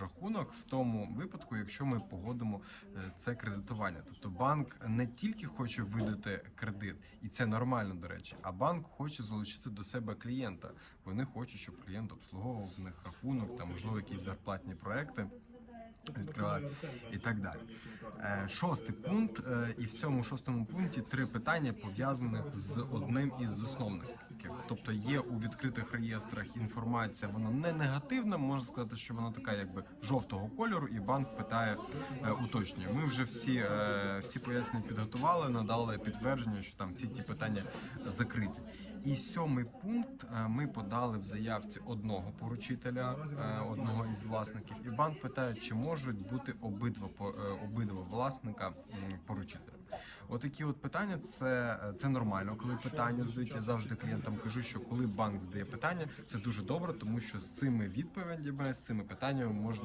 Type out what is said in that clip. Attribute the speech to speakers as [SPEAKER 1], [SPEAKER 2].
[SPEAKER 1] наш в тому випадку, якщо ми погодимо е, це кредитування. Тобто банк не тільки хоче видати кредит, і це нормально, до речі, а банк хоче залучити до себе клієнта. Вони хочуть, щоб клієнт обслуговував в них рахунок, там можливо якісь зарплатні проекти. Відкриває і так далі. Е, Шостий пункт, е, і в цьому шостому пункті три питання пов'язаних з одним із засновників. Тобто є у відкритих реєстрах інформація, вона не негативна, можна сказати, що вона така, якби жовтого кольору, і банк питає е, уточнює. Ми вже всі, е, всі пояснення підготували, надали підтвердження, що там всі ті питання закриті. І сьомий пункт е, ми подали в заявці одного поручителя, е, одного із власників, і банк питає, чи можуть бути обидва е, обидва власника поручителя. Отакі от питання це, це нормально, коли питання здають. Я завжди клієнтам кажу, що коли банк здає питання, це дуже добре, тому що з цими відповідями, з цими питаннями можна.